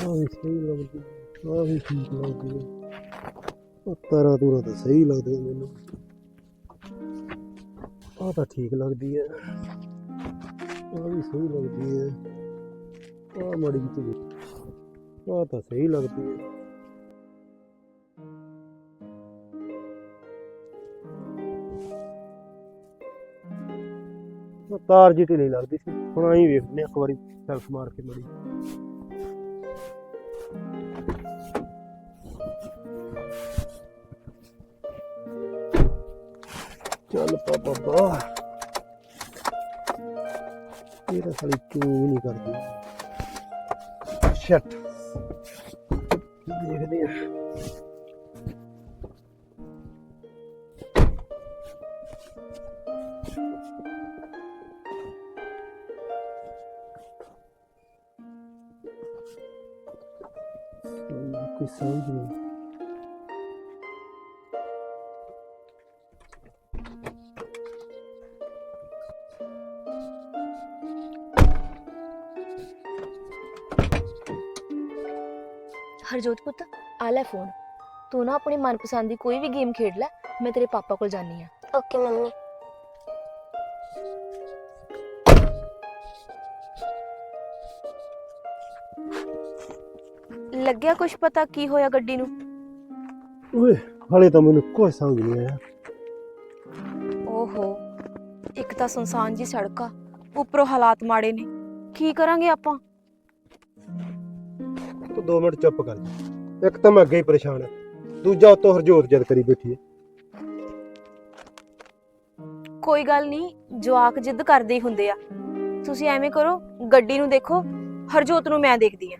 ਆਹ ਵੀ ਸਹੀ ਲੱਗਦੀ ਹੈ ਵੀ ਠੀਕ ਲੱਗਦੀ ਹੈ ਉਹ ਤਾਰਾ ਤੂਰਾ ਤਾਂ ਸਹੀ ਲੱਗਦੇ ਮੈਨੂੰ। ਆਹ ਤਾਂ ਠੀਕ ਲੱਗਦੀ ਹੈ ਆਹ ਵੀ ਸਹੀ ਲੱਗਦੀ ਹੈ ਆਹ ਮਾੜੀ ਜਿਹੀ ਤੇ ਤਾਂ ਸਹੀ ਲੱਗਦੀ ਹੈ ਤਾਰ ਜੀ ਢਿੱਲੀ ਲੱਗਦੀ ਸੀ। ਹੁਣ ਆਈ ਵੇਖਦੇ ਹਾਂ ਇੱਕ ਵਾਰੀ ਸੈਲਫ ਮਾਰ ਕੇ ਮੜੀ ਚੱਲ ਪਾ ਬਾਬਾ ਇਹ ਤਾਂ ਸਾਲੀ ਚੂ ਨਹੀਂ ਕਰਦੀ ਸ਼ਟ ਦੇਖਦੇ ਆ ਕੋਈ ਸਮਝ ਨਹੀਂ ਹਰਜੋਤ ਪੁੱਤ ਆ ਲੈ ਫੋਨ। ਤੂੰ ਨਾ ਆਪਣੀ ਮਨਪਸੰਦ ਦੀ ਕੋਈ ਵੀ ਗੇਮ ਖੇਡ ਲੈ ਮੈਂ ਤੇਰੇ ਪਾਪਾ ਕੋਲ ਜਾਨੀ ਆ ਓਕੇ ਮੰਮੀ। ਲੱਗਿਆ ਕੁਝ ਪਤਾ ਕੀ ਹੋਇਆ ਗੱਡੀ ਨੂੰ? ਓਏ ਹਾਲੇ ਤਾਂ ਮੈਨੂੰ ਕੋਈ ਸਮਝ ਨਹੀਂ ਆਇਆ। ਓਹੋ ਇੱਕ ਤਾਂ ਸੁਨਸਾਨ ਜੀ ਸੜਕ ਆ ਉੱਪਰੋਂ ਹਾਲਾਤ ਮਾੜੇ ਨੇ। ਕੀ ਕਰਾਂਗੇ ਆਪਾਂ? ਤੂੰ 2 ਮਿੰਟ ਚੁੱਪ ਕਰ ਜਾ। ਇੱਕ ਤਾਂ ਮੈਂ ਅੱਗੇ ਹੀ ਪਰੇਸ਼ਾਨ ਆ। ਦੂਜਾ ਉਤੋਂ ਹਰਜੋਤ ਜਦ ਕਰੀ ਬੈਠੀ ਹੈ ਕੋਈ ਗੱਲ ਨਹੀਂ, ਜਵਾਕ ਜਿੱਦ ਕਰਦੇ ਹੀ ਹੁੰਦੇ ਆ। ਤੁਸੀਂ ਐਵੇਂ ਕਰੋ, ਗੱਡੀ ਨੂੰ ਦੇਖੋ, ਹਰਜੋਤ ਨੂੰ ਮੈਂ ਦੇਖਦੀ ਆ।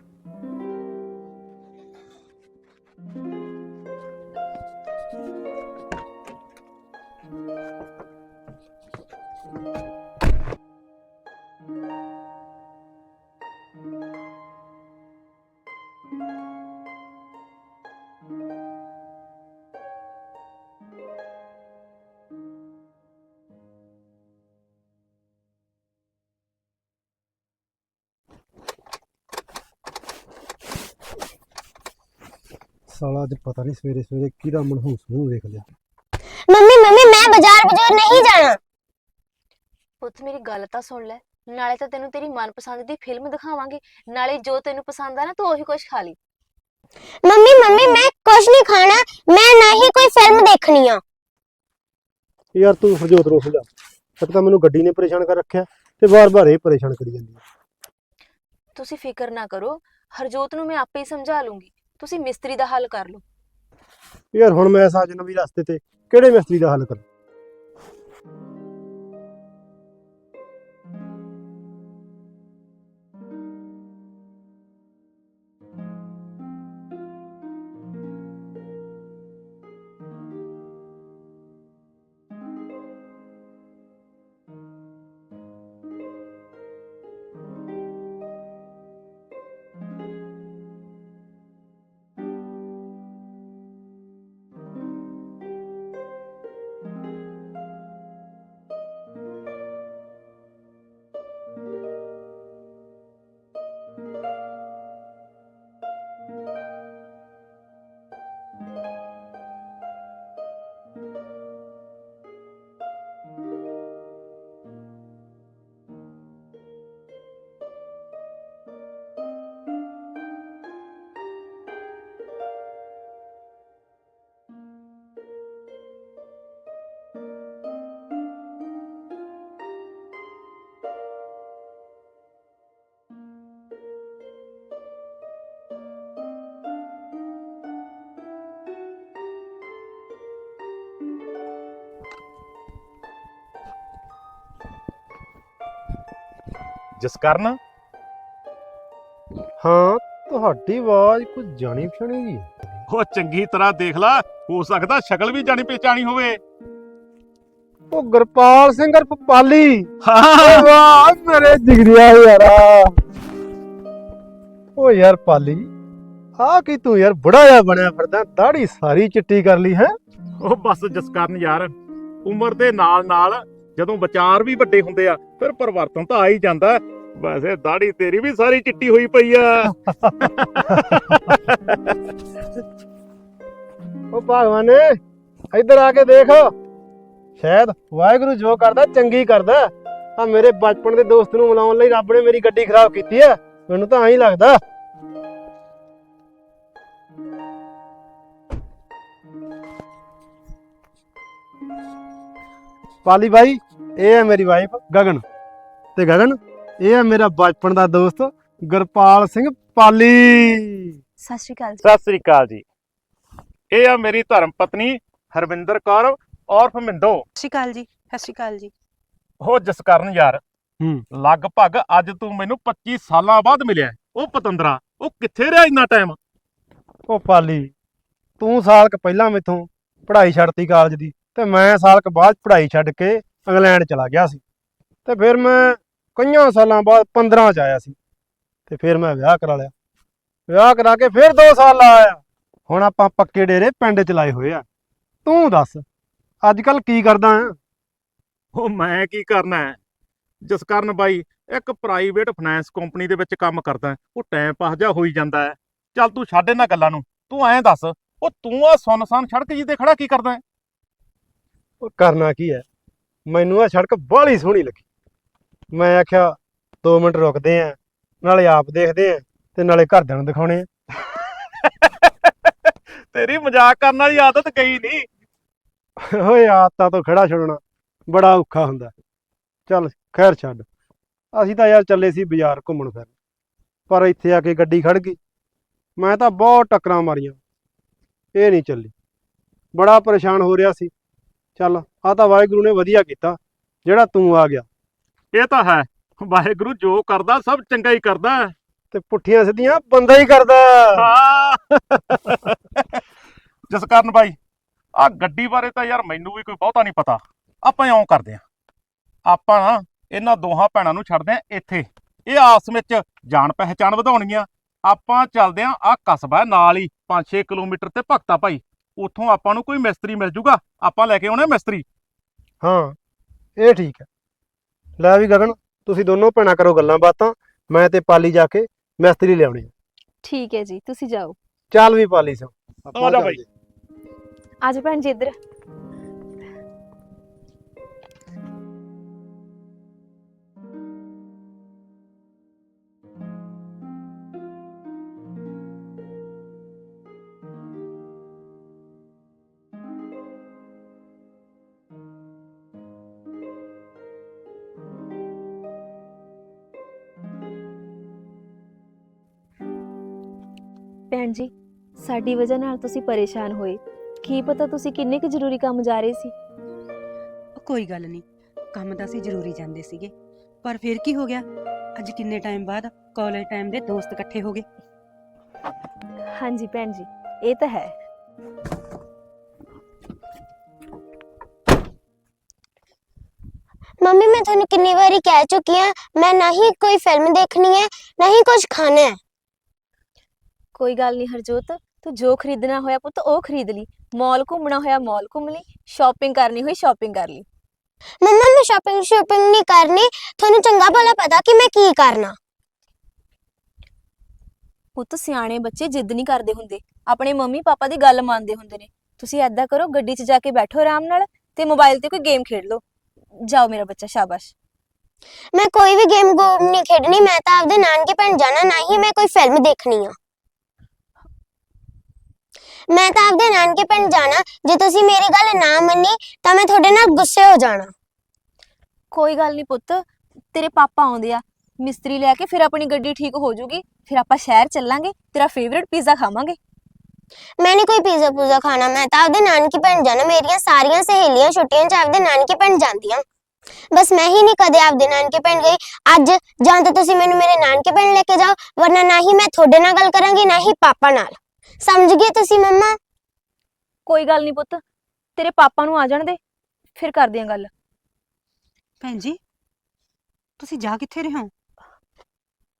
ਸਾਲਾ ਅੱਜ ਪਤਾ ਨਹੀਂ ਸਵੇਰੇ ਸਵੇਰੇ ਕਿਹਦਾ ਮਨਹੂਸ ਮੂੰਹ ਵੇਖ ਲਿਆ। ਮੰਮੀ ਮੰਮੀ ਮੈਂ ਬਾਜ਼ਾਰ ਬਾਜ਼ਾਰ ਨਹੀਂ ਜਾਣਾ। ਪੁੱਤ ਮੇਰੀ ਗੱਲ ਤਾਂ ਸੁਣ ਲੈ। ਨਾਲੇ ਤਾਂ ਤੈਨੂੰ ਤੇਰੀ ਮਨਪਸੰਦ ਦੀ ਫਿਲਮ ਦਿਖਾਵਾਂਗੇ। ਨਾਲੇ ਜੋ ਤੈਨੂੰ ਪਸੰਦ ਆ ਨਾ ਤੂੰ ਉਹੀ ਕੁਝ ਖਾ ਲਈ। ਮੰਮੀ ਮੰਮੀ ਮੈਂ ਕੁਝ ਨਹੀਂ ਖਾਣਾ। ਮੈਂ ਨਾ ਹੀ ਕੋਈ ਫਿਲਮ ਦੇਖਣੀ ਆ। ਯਾਰ ਤੂੰ ਹਰਜੋਤ ਨੂੰ ਸਮਝਾ। ਇੱਕ ਤਾਂ ਮੈਨੂੰ ਗੱਡੀ ਨੇ ਪਰੇਸ਼ਾਨ ਕਰ ਰੱਖਿਆ ਤੇ ਵਾਰ-ਵਾਰ ਇਹ ਪਰੇਸ਼ਾਨ ਕਰੀ ਜਾਂਦੀ ਹੈ ਤੁਸੀਂ ਫਿਕਰ ਨਾ ਕਰੋ। ਹਰਜੋਤ ਨੂੰ ਮੈਂ ਆਪੇ ਹੀ ਸਮਝਾ ਲੂੰਗੀ। ਤੁਸੀਂ ਮਿਸਤਰੀ ਦਾ ਹੱਲ ਕਰ ਲਓ। ਯਾਰ ਹੁਣ ਮੈਂ ਸਾਜ ਨਵੀਂ ਰਸਤੇ ਤੇ ਕਿਹੜੇ ਮਿਸਤਰੀ ਦਾ ਹੱਲ ਕਰਾਂ? ਜਸਕਰਨ ਹਾਂ ਤੁਹਾਡੀ ਆਵਾਜ਼ ਕੁਝ ਜਾਣੀ ਪਛਾਣੀ ਜੀ ਉਹ ਚੰਗੀ ਤਰ੍ਹਾਂ ਦੇਖ ਲੈ ਹੋ ਸਕਦਾ ਸ਼ਕਲ ਵੀ ਜਾਣੀ ਪਹਿਚਾਣੀ ਹੋਵੇ। ਉਹ ਗੁਰਪਾਲ ਸਿੰਘ ਅਰਪ ਪਾਲੀ ਹਾਂ ਵਾਹ ਮੇਰੇ ਜਿਗਰਿਆ ਯਾਰਾ। ਓ ਯਾਰ ਪਾਲੀ ਆ ਕੀ ਤੂੰ ਯਾਰ ਬੁੜਾ ਜਿਹਾ ਬਣਿਆ ਫਿਰਦਾ ਦਾੜੀ ਸਾਰੀ ਚਿੱਟੀ ਕਰ ਲਈ ਹੈ? ਉਹ ਬਸ ਜਸਕਰਨ ਯਾਰ ਉਮਰ ਦੇ ਨਾਲ ਨਾਲ ਜਦੋਂ ਵਿਚਾਰ ਵੀ ਵੱਡੇ ਹੁੰਦੇ ਆ ਫਿਰ ਪਰਿਵਰਤਨ ਤਾਂ ਆ ਹੀ ਜਾਂਦਾ। ਵੈਸੇ ਦਾੜੀ ਤੇਰੀ ਵੀ ਸਾਰੀ ਚਿੱਟੀ ਹੋਈ ਪਈ ਆ। ਉਹ ਭਗਵਾਨ ਇੱਧਰ ਆ ਕੇ ਦੇਖ। ਸ਼ਾਇਦ ਵਾਹਿਗੁਰੂ ਜੋ ਕਰਦਾ, ਚੰਗੀ ਕਰਦਾ। ਆ ਮੇਰੇ ਬਚਪਨ ਦੇ ਦੋਸਤ ਨੂੰ ਮਿਲਾਉਣ ਲਈ ਰੱਬ ਨੇ ਮੇਰੀ ਗੱਡੀ ਖਰਾਬ ਕੀਤੀ ਆ। ਮੈਨੂੰ ਤਾਂ ਐਂ ਹੀ ਲੱਗਦਾ। ਪਾਲੀ ਬਾਈ, ਇਹ ਹੈ ਮੇਰੀ ਵਾਈਫ ਗਗਨ। ਤੇ ਗਗਨ? ਇਹ ਹੈ ਮੇਰਾ ਬਚਪਨ ਦਾ ਦੋਸਤ ਗੁਰਪਾਲ ਸਿੰਘ ਪਾਲੀ। ਸਤਿ ਸ਼੍ਰੀ ਅਕਾਲ ਜੀ। ਸਤਿ ਸ੍ਰੀ ਅਕਾਲ ਜੀ। ਇਹ ਆ ਮੇਰੀ ਧਰਮ ਪਤਨੀ ਹਰਵਿੰਦਰ ਕੌਰ ਔਰਫ ਮਿੰਦੋ ਸਤਿ ਸ਼੍ਰੀ ਅਕਾਲ ਜੀ ਸਤਿ ਸ਼੍ਰੀ ਅਕਾਲ ਜੀ। ਉਹ ਜਸਕਰਨ ਯਾਰ। ਹੂੰ। ਲਗਭਗ ਅੱਜ ਤੂੰ ਮੈਨੂੰ 25 ਸਾਲਾਂ ਬਾਅਦ ਮਿਲਿਆ ਉਹ ਪਤੰਦਰਾ ਉਹ ਕਿੱਥੇ ਰਿਹਾ ਇੰਨਾ ਟਾਈਮ ਉਹ ਪਾਲੀ ਤੂੰ ਸਾਲ ਕ ਪਹਿਲਾਂ ਮੈਥੋਂ ਪੜ੍ਹਾਈ ਛੱਡਤੀ ਕਾਲਜ ਦੀ ਤੇ ਮੈਂ ਸਾਲ ਕ ਬਾਅਦ ਪੜ੍ਹਾਈ ਛੱਡ ਕੇ ਇੰਗਲੈਂਡ ਚਲਾ ਗਿਆ ਸੀ। ਤੇ ਫਿਰ ਮੈਂ ਕਈਆਂ ਸਾਲਾਂ ਬਾਅਦ 15 ਚ ਆਇਆ ਸੀ। ਤੇ ਫਿਰ ਮੈਂ ਵਿਆਹ ਕਰਾ ਲਿਆ। ਵਿਆਹ ਕਰਾ ਕੇ ਫਿਰ 2 ਸਾਲ ਲਾ ਆਇਆ ਹੁਣ ਆਪਾਂ ਪੱਕੇ ਡੇਰੇ ਪਿੰਡ ਚ ਲਾਏ ਹੋਏ ਆ। ਤੂੰ ਦੱਸ ਅੱਜ ਕੱਲ ਕੀ ਕਰਦਾ ਹੈ? ਉਹ ਮੈਂ ਕੀ ਕਰਨਾ ਹੈ? ਜਸਕਰਨ ਬਾਈ ਇੱਕ ਪ੍ਰਾਈਵੇਟ ਫਾਈਨੈਂਸ ਕੰਪਨੀ ਦੇ ਵਿੱਚ ਕੰਮ ਕਰਦਾ ਉਹ ਟਾਈਮ ਪਾਸ ਜਾ ਹੋਈ ਜਾਂਦਾ ਹੈ। ਚੱਲ ਤੂੰ ਛੱਡ ਇਹਨਾਂ ਗੱਲਾਂ ਨੂੰ। ਤੂੰ ਐਂ ਦੱਸ ਉਹ ਤੂੰ ਆ ਸੁਨਸਾਨ ਸੜਕ ਜੀ ਤੇ ਖੜਾ ਕੀ ਕਰਦਾ ਹੈ? ਉਹ ਕਰਨਾ ਕੀ ਹੈ? ਮੈਨੂੰ ਆ ਸੜਕ ਬਾਹਲੀ ਸੋਹਣੀ ਲੱਗੀ। ਮੈਂ ਆਖਿਆ 2 ਮਿੰਟ ਰੁਕਦੇ ਆ ਨਾਲੇ ਆਪ ਦੇਖਦੇ ਆ ਤੇ ਨਾਲੇ ਘਰਦਿਆਂ ਨੂੰ ਦਿਖਾਉਣੇ ਆ। ਤੇਰੀ ਮਜ਼ਾਕ ਕਰਨ ਵਾਲੀ ਆਦਤ ਗਈ ਨਹੀਂ ਓਏ ਆਦਤਾਂ ਤੋਂ ਖੜਾ ਛੁੱਟਣਾ ਬੜਾ ਔਖਾ ਹੁੰਦਾ। ਚੱਲ ਖੈਰ ਛੱਡ। ਅਸੀਂ ਤਾਂ ਯਾਰ ਚੱਲੇ ਸੀ ਬਾਜ਼ਾਰ ਘੁੰਮਣ ਫਿਰਨ ਪਰ ਇੱਥੇ ਆ ਕੇ ਗੱਡੀ ਖੜ ਗਈ। ਮੈਂ ਤਾਂ ਬਹੁਤ ਟੱਕਰਾਂ ਮਾਰੀਆਂ। ਇਹ ਨਹੀਂ ਚੱਲੀ। ਬੜਾ ਪਰੇਸ਼ਾਨ ਹੋ ਰਿਹਾ ਸੀ। ਚੱਲ ਆ ਤਾਂ ਵਾਹਿਗੁਰੂ ਨੇ ਵਧੀਆ ਕੀਤਾ ਜਿਹੜਾ ਤੂੰ ਆ ਗਿਆ। ਇਹ ਤਾਂ ਹੈ। ਵਾਹਿਗੁਰੂ ਜੋ ਕਰਦਾ ਸਭ ਚੰਗਾ ਹੀ ਕਰਦਾ। ਤੇ ਪੁੱਠੀਆਂ ਸਿੱਧੀਆਂ ਬੰਦਾ ਹੀ ਕਰਦਾ। ਹਾਂ। ਜਸਕਰਨ ਬਾਈ ਆ ਗੱਡੀ ਬਾਰੇ ਤਾਂ ਯਾਰ ਮੈਨੂੰ ਵੀ ਕੋਈ ਬਹੁਤਾ ਨਹੀਂ ਪਤਾ। ਆਪਾਂ ਇਉਂ ਕਰਦੇ ਆ ਆਪਾਂ ਨਾ ਇਹਨਾਂ ਦੋਹਾਂ ਭੈਣਾਂ ਨੂੰ ਛੱਡਦੇ ਆ ਇੱਥੇ। ਇਹ ਆਪਸ ਵਿੱਚ ਜਾਣ ਪਹਿਚਾਣ ਵਧਾਉਣਗੀਆਂ। ਆਪਾਂ ਚੱਲਦੇ ਆ ਆ ਕਸਬਾ ਨਾਲ ਹੀ 5-6 ਕਿਲੋਮੀਟਰ ਤੇ ਭਗਤਾ ਭਾਈ। ਉੱਥੋਂ ਆਪਾਂ ਨੂੰ ਕੋਈ ਮਿਸਤਰੀ ਮਿਲ ਜੂਗਾ। ਆਪਾਂ ਲੈ ਕੇ ਆਉਣੇ ਮਿਸਤਰੀ। ਹਾਂ ਇਹ ਠੀਕ ਹੈ। ਲੈ ਵੀ ਗਗਨ ਤੁਸੀਂ ਦੋਨੋਂ ਭੈਣਾਂ ਕਰੋ ਗੱਲਾਂ ਬਾਤਾਂ ਮੈਂ ਤੇ ਪਾਲੀ ਜਾ ਕੇ ਮਿਸਤਰੀ ਲਿਆਉਣੀ ਠੀਕ ਹੈ ਜੀ ਤੁਸੀਂ ਜਾਓ। ਚੱਲ ਵੀ ਪਾਲੀ ਸੋ ਆ ਜਾ ਬਾਈ। ਅੱਜ ਭੈਣ ਜੀ ਇੱਧਰ। ਭੈਣ ਜੀ ਸਾਡੀ ਵਜ੍ਹਾ ਨਾਲ ਤੁਸੀਂ ਪਰੇਸ਼ਾਨ ਹੋਏ। ਕੀ ਪਤਾ ਤੁਸੀਂ ਕਿੰਨੇ ਕੁ ਜ਼ਰੂਰੀ ਕੰਮ ਜਾ ਰਹੇ ਸੀ? ਕੋਈ ਗੱਲ ਨਹੀਂ ਕੰਮ ਤਾਂ ਅਸੀਂ ਜ਼ਰੂਰੀ ਜਾਂਦੇ ਸੀਗੇ। ਪਰ ਫਿਰ ਕੀ ਹੋ ਗਿਆ? ਅੱਜ ਕਿੰਨੇ ਟਾਈਮ ਬਾਅਦ ਕਾਲਜ ਟਾਈਮ ਦੇ ਦੋਸਤ ਇਕੱਠੇ ਹੋ ਗਏ? ਹਾਂਜੀ ਭੈਣ ਜੀ ਇਹ ਤਾਂ ਹੈ। ਮੰਮੀ ਮੈਂ ਤੁਹਾਨੂੰ ਕਿੰਨੀ ਵਾਰੀ ਕਹਿ ਚੁੱਕੀ ਹਾਂ ਮੈਂ ਨਾ ਹੀ ਕੋਈ ਫਿਲਮ ਦੇਖਣੀ ਹੈ ਨਾ ਹੀ ਕੁਝ ਖਾਣਾ ਹੈ। ਕੋਈ ਗੱਲ ਨਹੀਂ ਹਰਜੋਤ ਤੂੰ ਜੋ ਖਰੀਦਣਾ ਹੋਇਆ ਪੁੱਤ ਉਹ ਖਰੀਦ ਲਈ। ਮਾਲ ਘੁੰਮਣਾ ਹੋਇਆ ਮਾਲ ਘੁੰਮ ਲਈ ਸ਼ਾਪਿੰਗ ਕਰਨੀ ਹੋਈ ਸ਼ਾਪਿੰਗ ਕਰ ਲਈ। ਮੰਮਾ ਮੈਂ ਸ਼ਾਪਿੰਗ ਸ਼ਾਪਿੰਗ ਨਹੀਂ ਕਰਨੀ। ਤੁਹਾਨੂੰ ਚੰਗਾ ਭਲਾ ਪਤਾ ਕਿ ਮੈਂ ਕੀ ਕਰਨਾ। ਪੁੱਤ ਸਿਆਣੇ ਬੱਚੇ ਜਿੱਦ ਨਹੀਂ ਕਰਦੇ ਹੁੰਦੇ। ਆਪਣੇ ਮੰਮੀ ਪਾਪਾ ਦੀ ਗੱਲ ਮੰਨਦੇ ਹੁੰਦੇ ਨੇ। ਤੁਸੀਂ ਐਦਾਂ ਕਰੋ ਗੱਡੀ 'ਚ ਜਾ ਕੇ ਬੈਠੋ ਆਰਾਮ ਨਾਲ ਤੇ ਮੋਬਾਈਲ ਤੇ ਕੋਈ ਗੇਮ ਖੇਡ ਲਓ। ਜਾਓ ਮੇਰਾ ਬੱਚਾ ਸ਼ਾਬਾਸ਼। ਮੈਂ ਕੋਈ ਵੀ ਗੇਮ ਗੂਮ ਨਹੀਂ ਖੇਡਣੀ ਮੈਂ ਤਾਂ ਆਪਦੇ ਨਾਨਕੇ ਪਿੰਡ ਜਾਣਾ ਨਾ ਹੀ ਮੈਂ ਕੋਈ ਫਿਲਮ ਦੇਖਣੀ ਆ। ਮੈਂ ਤਾਂ ਆਪਦੇ ਨਾਨਕੇ ਪਿੰਡ ਜਾਣਾ ਜੇ ਤੁਸੀਂ ਮੇਰੀ ਗੱਲ ਨਾ ਮੰਨੀ ਤਾਂ ਮੈਂ ਤੁਹਾਡੇ ਨਾਲ ਗੁੱਸੇ ਹੋ ਜਾਣਾ। ਕੋਈ ਗੱਲ ਨਹੀਂ ਪੁੱਤ ਤੇਰੇ ਪਾਪਾ ਆਉਂਦੇ ਆ। ਮਿਸਤਰੀ ਲੈ ਕੇ ਫਿਰ ਆਪਣੀ ਗੱਡੀ ਠੀਕ ਹੋ ਜਾਊਗੀ ਫਿਰ ਆਪਾਂ ਸ਼ਹਿਰ ਚੱਲਾਂਗੇ ਤੇਰਾ ਫੇਵਰਿਟ ਪੀਜ਼ਾ ਖਾਵਾਂਗੇ। ਮੈਂ ਨਹੀਂ ਕੋਈ ਪੀਜ਼ਾ ਪੂਜ਼ਾ ਖਾਣਾ ਮੈਂ ਤਾਂ ਆਪਦੇ ਨਾਨਕੇ ਪਿੰਡ ਜਾਣਾ। ਮੇਰੀਆਂ ਸਾਰੀਆਂ ਸਹੇਲੀਆਂ ਛੁੱਟੀਆਂ 'ਚ ਆਪਦੇ ਨਾਨਕੇ ਪਿੰਡ ਜਾਂਦੀਆਂ। ਬਸ ਮੈਂ ਹੀ ਨਹੀਂ ਕਦੇ ਆਪਦੇ ਨਾਨਕੇ ਪਿੰਡ ਗਈ। ਅੱਜ ਜਾਂ ਤਾਂ ਤੁਸੀਂ ਮੈਨੂੰ ਮੇਰੇ ਨਾਨਕੇ ਪਿੰਡ ਲੈ ਕੇ ਜਾਓ ਵਰਨਾ ਨਾ ਹੀ ਮੈਂ ਤੁਹਾਡੇ ਨਾਲ ਗੱਲ ਕਰਾਂਗੀ ਨਾ ਹੀ ਪਾਪਾ ਨਾਲ। ਸਮਝ ਗਏ ਤੁਸੀਂ ਮੰਮਾ? ਕੋਈ ਗੱਲ ਨਹੀਂ ਪੁੱਤ ਤੇਰੇ ਪਾਪਾ ਨੂੰ ਆ ਜਾਣ ਦੇ ਫਿਰ ਕਰਦੇ ਆਂ ਗੱਲ। ਭੈਣ ਜੀ ਤੁਸੀਂ ਜਾ ਕਿੱਥੇ ਰਹੇ ਹੋ?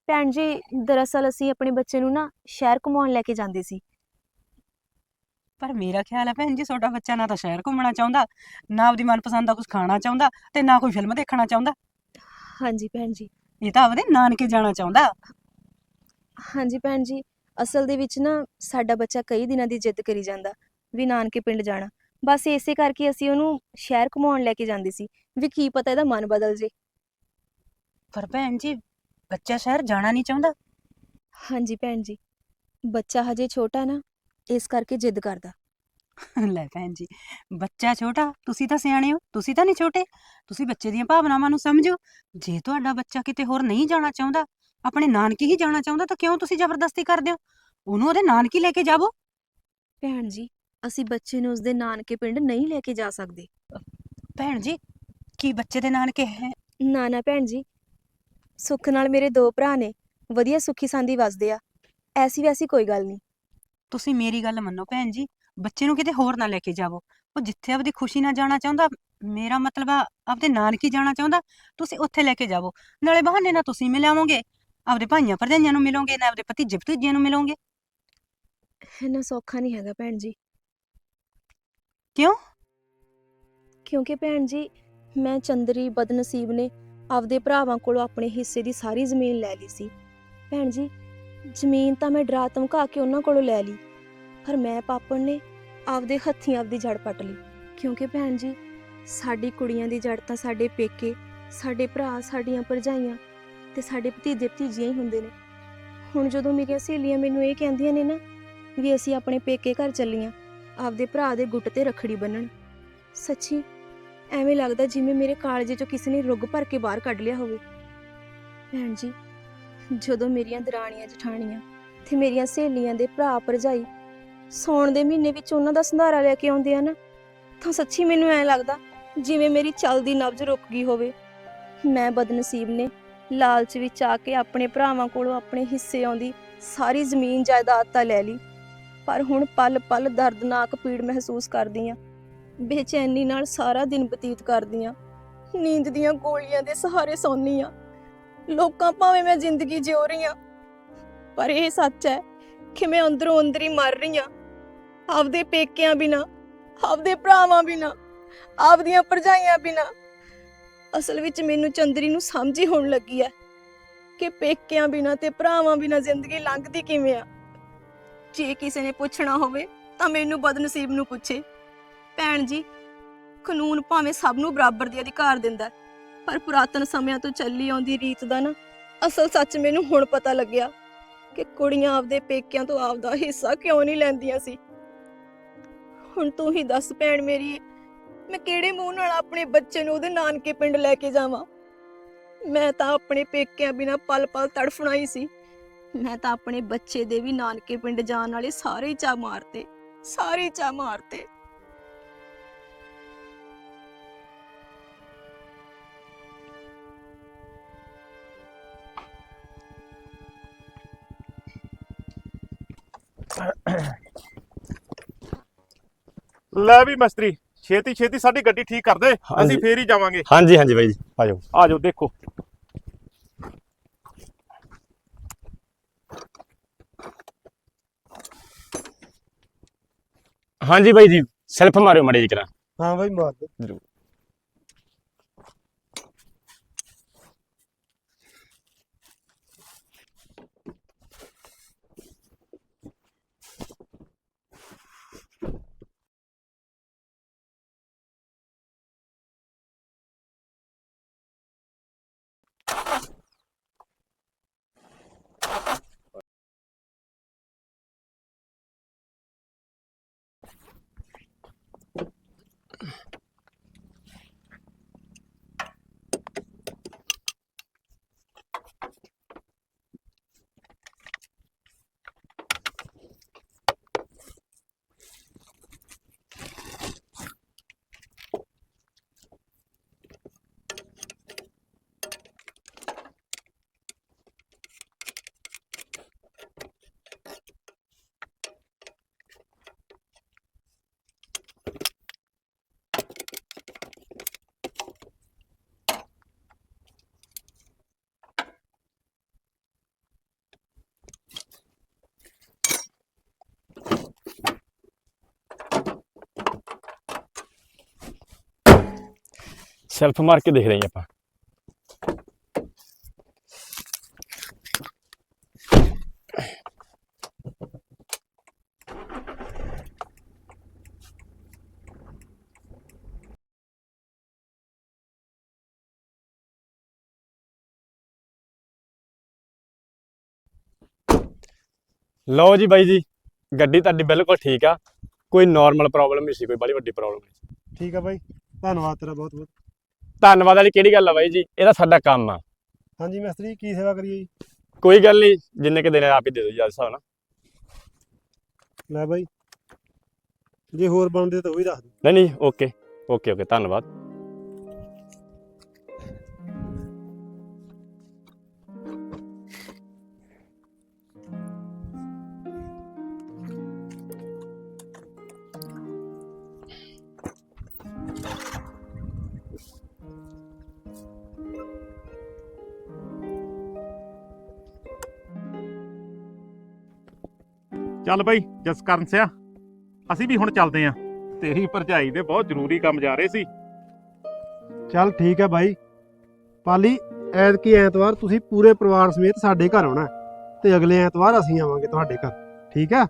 ਭੈਣ ਜੀ ਦਰਅਸਲ ਅਸੀਂ ਆਪਣੇ ਬੱਚੇ ਨੂੰ ਨਾ ਸ਼ਹਿਰ ਘੁਮਾਉਣ ਲੈ ਕੇ ਜਾਂਦੇ ਸੀ। ਪਰ ਮੇਰਾ ਖਿਆਲ ਹੈ ਭੈਣ ਜੀ ਤੁਹਾਡਾ ਬੱਚਾ ਨਾ ਤਾਂ ਸ਼ਹਿਰ ਘੁੰਮਣਾ ਚਾਹੁੰਦਾ ਨਾ ਆਪਦੀ ਮਨਪਸੰਦ ਦਾ ਕੁਝ ਖਾਣਾ ਚਾਹੁੰਦਾ ਤੇ ਨਾ ਕੋਈ ਫਿਲਮ ਦੇਖਣਾ ਚਾਹੁੰਦਾ। ਹਾਂਜੀ ਭੈਣ ਜੀ। ਇਹ ਤਾਂ ਆਪਦੇ ਨਾਨਕੇ ਜਾਣਾ ਚਾਹੁੰਦਾ। ਹਾਂਜੀ ਭੈਣ ਜੀ ਅਸਲ ਦੇ ਵਿੱਚ ਨਾ ਸਾਡਾ ਬੱਚਾ ਕਈ ਦਿਨਾਂ ਦੀ ਜਿੱਦ ਕਰੀ ਜਾਂਦਾ ਵੀ ਨਾਨਕੇ ਪਿੰਡ ਜਾਣਾ। ਬਸ ਇਸੇ ਕਰਕੇ ਅਸੀਂ ਉਹਨੂੰ ਸ਼ਹਿਰ ਘੁਮਾਉਣ ਲੈ ਕੇ ਜਾਂਦੇ ਸੀ ਵੀ ਕੀ ਪਤਾ ਇਹਦਾ ਮਨ ਬਦਲ ਜੇ। ਪਰ ਭੈਣ ਜੀ ਬੱਚਾ ਸ਼ਹਿਰ ਜਾਣਾ ਨਹੀਂ ਚਾਹੁੰਦਾ। ਹਾਂਜੀ ਭੈਣ ਜੀ ਬੱਚਾ ਹਜੇ ਛੋਟਾ ਨਾ ਇਸ ਕਰਕੇ ਜਿੱਦ ਕਰਦਾ। ਲੈ ਭੈਣ ਜੀ ਬੱਚਾ ਛੋਟਾ ਤੁਸੀਂ ਤਾਂ ਸਿਆਣੇ ਹੋ ਤੁਸੀਂ ਤਾਂ ਨਹੀਂ ਛੋਟੇ। ਤੁਸੀਂ ਬੱਚੇ ਦੀਆਂ ਭਾਵਨਾਵਾਂ ਨੂੰ ਸਮਝੋ। ਜੇ ਤੁਹਾਡਾ ਬੱਚਾ ਕਿਤੇ ਹੋਰ ਨਹੀਂ ਜਾਣਾ ਚਾਹੁੰਦਾ ਆਪਣੇ ਨਾਨਕੇ ਹੀ ਜਾਣਾ ਚਾਹੁੰਦਾ ਤਾਂ ਕਿਉਂ ਤੁਸੀਂ ਜ਼ਬਰਦਸਤੀ ਕਰਦੇ ਹੋ? ਉਹਨੂੰ ਉਹਦੇ ਨਾਨਕੇ ਲੈ ਕੇ ਜਾਵੋ। ਭੈਣ ਜੀ ਅਸੀਂ ਬੱਚੇ ਨੂੰ ਉਸਦੇ ਨਾਨਕੇ ਪਿੰਡ ਨਹੀਂ ਲੈ ਕੇ ਜਾ ਸਕਦੇ। ਭੈਣ ਜੀ ਕੀ ਬੱਚੇ ਦੇ ਨਾਨਕੇ ਹੈ? ਨਾ ਨਾ ਭੈਣ ਜੀ। ਸੁੱਖ ਨਾਲ ਮੇਰੇ ਦੋ ਭਰਾ ਨੇ ਵਧੀਆ ਸੁੱਖੀ ਸਾਂਦੀ ਵਸਦੇ ਆ। ਐਸੀ ਵੈਸੀ ਕੋਈ ਗੱਲ ਨਹੀਂ। ਤੁਸੀਂ ਮੇਰੀ ਗੱਲ ਮੰਨੋ ਭੈਣ ਜੀ ਬੱਚੇ ਨੂੰ ਕਿਤੇ ਹੋਰ ਨਾ ਲੈ ਕੇ ਜਾਵੋ। ਉਹ ਜਿੱਥੇ ਆਪਦੀ ਖੁਸ਼ੀ ਨਾਲ ਜਾਣਾ ਚਾਹੁੰਦਾ ਮੇਰਾ ਮਤਲਬ ਆ ਆਪਦੇ ਨਾਨਕੇ ਜਾਣਾ ਚਾਹੁੰਦਾ ਤੁਸੀਂ ਉੱਥੇ ਲੈ ਕੇ ਜਾਵੋ। ਨਾਲੇ ਬਹਾਨੇ ਨਾਲ ਤੁਸੀਂ ਮਿਲਾਵੋਗੇ ਆਪਦੇ ਭਾਈਆਂ ਭਰਜਾਈਆਂ ਨੂੰ ਮਿਲੋਗੇ ਨਾ ਆਪਦੇ ਭਤੀਜੇ ਭਤੀਜਿਆਂ ਨੂੰ ਮਿਲੋਗੇ? ਇੰਨਾ ਸੌਖਾ ਨਹੀਂ ਹੈਗਾ ਭੈਣ ਜੀ। ਕਿਉਂ? ਕਿਉਂਕਿ ਭੈਣ ਜੀ ਮੈਂ ਚੰਦਰੀ ਬਦਨਸੀਬ ਨੇ ਆਪਦੇ ਭਰਾਵਾਂ ਕੋਲੋਂ ਆਪਣੇ ਹਿੱਸੇ ਦੀ ਸਾਰੀ ਜ਼ਮੀਨ ਲੈ ਲਈ ਸੀ। ਭੈਣ ਜੀ ਜ਼ਮੀਨ ਤਾਂ ਮੈਂ ਡਰਾ ਧਮਕਾ ਕੇ ਉਹਨਾਂ ਕੋਲੋਂ ਲੈ ਲਈ ਪਰ ਮੈਂ ਪਾਪਣ ਨੇ ਆਪਦੇ ਹੱਥੀਂ ਆਪਦੀ ਜੜ ਪੱਟ ਲਈ। ਕਿਉਂਕਿ ਭੈਣ ਜੀ ਸਾਡੀ ਕੁੜੀਆਂ ਦੀ ਜੜ ਤਾਂ ਸਾਡੇ ਪੇਕੇ ਸਾਡੇ ਭਰਾ ਸਾਡੀਆਂ ਭਰਜਾਈਆਂ ਤੇ ਸਾਡੇ ਭਤੀਜੇ ਭਤੀਜੀਆਂ ਹੀ ਹੁੰਦੇ ਨੇ। ਹੁਣ ਜਦੋਂ ਮੇਰੀਆਂ ਸਹੇਲੀਆਂ ਮੈਨੂੰ ਇਹ ਕਹਿੰਦੀਆਂ ਨੇ ਨਾ ਵੀ ਅਸੀਂ ਆਪਣੇ ਪੇਕੇ ਘਰ ਚੱਲੀਆਂ, ਆਪਦੇ ਭਰਾ ਦੇ ਗੁੱਟ ਤੇ ਰੱਖੜੀ ਬੰਨਣ, ਸੱਚੀ ਐਵੇਂ ਲੱਗਦਾ ਜਿਵੇਂ ਮੇਰੇ ਕਾਲਜੇ ਚੋਂ ਕਿਸੇ ਨੇ ਰੁੱਗ ਭਰ ਕੇ ਬਾਹਰ ਕੱਢ ਲਿਆ ਹੋਵੇ। ਭੈਣ ਜੀ, ਜਦੋਂ ਮੇਰੀਆਂ ਦਰਾਣੀਆਂ ਜਠਾਣੀਆਂ ਤੇ ਮੇਰੀਆਂ ਸਹੇਲੀਆਂ ਦੇ ਭਰਾ ਭਰਜਾਈ ਸੌਣ ਦੇ ਮਹੀਨੇ ਵਿੱਚ ਉਹਨਾਂ ਦਾ ਸੰਧਾਰਾ ਲੈ ਕੇ ਆਉਂਦੇ ਆ ਨਾ, ਤਾਂ ਸੱਚੀ ਮੈਨੂੰ ਐ ਲੱਗਦਾ ਜਿਵੇਂ ਮੇਰੀ ਚੱਲਦੀ ਨਬਜ਼ ਰੁਕ ਗਈ ਹੋਵੇ। ਮੈਂ ਬਦਨਸੀਬ ਨੇ ਲਾਲਚ ਵਿੱਚ ਆ ਕੇ ਆਪਣੇ ਭਰਾਵਾਂ ਕੋਲੋਂ ਆਪਣੇ ਹਿੱਸੇ ਆਉਂਦੀ ਸਾਰੀ ਜ਼ਮੀਨ ਜਾਇਦਾਦ ਤਾਂ ਲੈ ਲਈ। ਪਰ ਹੁਣ ਪਲ ਪਲ ਦਰਦਨਾਕ ਪੀੜ ਮਹਿਸੂਸ ਕਰਦੀ ਆ ਬੇਚੈਨੀ ਨਾਲ ਸਾਰਾ ਦਿਨ ਬਤੀਤ ਕਰਦੀ ਆ ਨੀਂਦ ਦੀਆਂ ਗੋਲੀਆਂ ਦੇ ਸਹਾਰੇ ਸੌਂਦੀ ਆ ਲੋਕਾਂ ਭਾਵੇਂ ਮੈਂ ਜ਼ਿੰਦਗੀ ਜਿਉ ਰਹੀ ਆ ਪਰ ਇਹ ਸੱਚ ਹੈ ਕਿ ਮੈਂ ਅੰਦਰੋਂ ਅੰਦਰ ਹੀ ਮਰ ਰਹੀ ਆ ਆਪਦੇ ਪੇਕਿਆਂ ਬਿਨਾ, ਆਪਦੇ ਭਰਾਵਾਂ ਬਿਨਾ, ਆਪਦੀਆਂ ਭਰਜਾਈਆਂ ਬਿਨਾ ਅਸਲ ਵਿੱਚ ਮੈਨੂੰ ਚੰਦਰੀ ਨੂੰ ਸਮਝ ਹੀ ਹੋਣ ਲੱਗੀ ਹੈ ਕਿ ਪੇਕਿਆਂ ਬਿਨਾ ਤੇ ਭਰਾਵਾਂ ਬਿਨਾ ਜ਼ਿੰਦਗੀ ਲੰਘਦੀ ਕਿਵੇਂ ਆ। ਜੇ ਕਿਸੇ ਨੇ ਪੁੱਛਣਾ ਹੋਵੇ ਤਾਂ ਮੈਨੂੰ ਬਦਨਸੀਬ ਨੂੰ ਪੁੱਛੇ। ਭੈਣ ਜੀ ਕਾਨੂੰਨ ਭਾਵੇਂ ਸਭ ਨੂੰ ਬਰਾਬਰ ਦੇ ਅਧਿਕਾਰ ਦਿੰਦਾ ਹੈ, ਪਰ ਪੁਰਾਤਨ ਸਮਿਆਂ ਤੋਂ ਚੱਲੀ ਆਉਂਦੀ ਰੀਤ ਦਾ ਨਾ ਅਸਲ ਸੱਚ ਮੈਨੂੰ ਹੁਣ ਪਤਾ ਲੱਗਿਆ ਕਿ ਕੁੜੀਆਂ ਆਪਦੇ ਪੇਕਿਆਂ ਤੋਂ ਆਪਦਾ ਹਿੱਸਾ ਕਿਉਂ ਨਹੀਂ ਲੈਂਦੀਆਂ ਸੀ। ਹੁਣ ਤੂੰ ਹੀ ਦੱਸ ਭੈਣ ਮੇਰੀ ਮੈਂ ਕਿਹੜੇ ਮੂੰਹ ਨਾਲ ਆਪਣੇ ਬੱਚੇ ਨੂੰ ਉਹਦੇ ਨਾਨਕੇ ਪਿੰਡ ਲੈ ਕੇ ਜਾਵਾਂ? ਮੈਂ ਤਾਂ ਆਪਣੇ ਪੇਕਿਆਂ ਬਿਨਾ ਪਲ-ਪਲ ਤੜਫਣਾ ਹੀ ਸੀ। ਮੈਂ ਤਾਂ ਆਪਣੇ ਬੱਚੇ ਦੇ ਵੀ ਨਾਨਕੇ ਪਿੰਡ ਜਾਣ ਵਾਲੇ ਸਾਰੇ ਚਾ ਮਾਰਤੇ, ਸਾਰੇ ਚਾ ਮਾਰਤੇ। ਲੈ ਵੀ ਮਸਤਰੀ। ਛੇਤੀ ਛੇਤੀ ਸਾਡੀ ਗੱਡੀ ਠੀਕ ਕਰ ਦੇ। ਅਸੀਂ ਫੇਰ ਹੀ ਜਾਵਾਂਗੇ। ਹਾਂਜੀ ਹਾਂਜੀ ਬਾਈ ਜੀ ਆ ਜਾਓ। ਆ ਜਾਓ ਦੇਖੋ। ਹਾਂਜੀ ਬਾਈ ਜੀ ਸੈਲਫ ਮਾਰਿਓ ਮੜੇ ਜੀ ਕਰਾਂ ਹਾਂ ਬਾਈ ਮਾਰ ਦੇ ਸੈਲਫ ਮਾਰ ਕੇ ਦੇਖਦੇ ਰਹੇ ਆਪਾਂ। ਲਓ ਜੀ ਬਾਈ ਜੀ, ਗੱਡੀ ਤੁਹਾਡੀ ਬਿਲਕੁਲ ਠੀਕ ਆ। ਕੋਈ ਨਾਰਮਲ ਪ੍ਰੋਬਲਮ ਨਹੀਂ ਸੀ, ਕੋਈ ਬੜੀ ਵੱਡੀ ਪ੍ਰੋਬਲਮ ਨਹੀਂ ਠੀਕ ਆ ਬਾਈ, ਧੰਨਵਾਦ ਤੇਰਾ ਬਹੁਤ ਬਹੁਤ ਧੰਨਵਾਦ ਵਾਲੀ ਕਿਹੜੀ ਗੱਲ ਆ ਬਾਈ ਜੀ? ਇਹਦਾ ਸਾਡਾ ਕੰਮ ਆ। ਹਾਂਜੀ ਮਿਸਤਰੀ ਕੀ ਸੇਵਾ ਕਰੀਏ ਜੀ? ਕੋਈ ਗੱਲ ਨਹੀਂ ਜਿੰਨੇ ਕਿ ਦੇਣੇ ਆਪ ਹੀ ਦੇ ਦਿਓ ਜੀ ਅੱਜ ਹਿਸਾਬ ਨਾਲ। ਲੈ ਬਾਈ ਜੇ ਹੋਰ ਬਣਦੇ ਤਾਂ ਉਹ ਵੀ ਦੱਸ ਦੇ ਨਹੀਂ ਨਹੀਂ ਓਕੇ ਓਕੇ ਓਕੇ ਧੰਨਵਾਦ। ਚੱਲ ਬਈ, ਜਸਕਰਨ ਸਿਆ, ਅਸੀਂ ਵੀ ਹੁਣ ਚੱਲਦੇ ਆਂ। ਤੇਰੀ ਭਰਜਾਈ ਦੇ ਬਹੁਤ ਜ਼ਰੂਰੀ ਕੰਮ ਜਾ ਰਹੇ ਸੀ। ਚੱਲ ਠੀਕ ਹੈ ਬਾਈ। ਪਾਲੀ, ਐਤਕੀ ਐਤਵਾਰ ਤੁਸੀਂ ਪੂਰੇ ਪਰਿਵਾਰ ਸਮੇਤ ਸਾਡੇ ਘਰ ਆਉਣਾ ਹੈ ਤੇ ਅਗਲੇ ਐਤਵਾਰ ਅਸੀਂ ਆਵਾਂਗੇ ਤੁਹਾਡੇ ਘਰ। ਠੀਕ ਹੈ?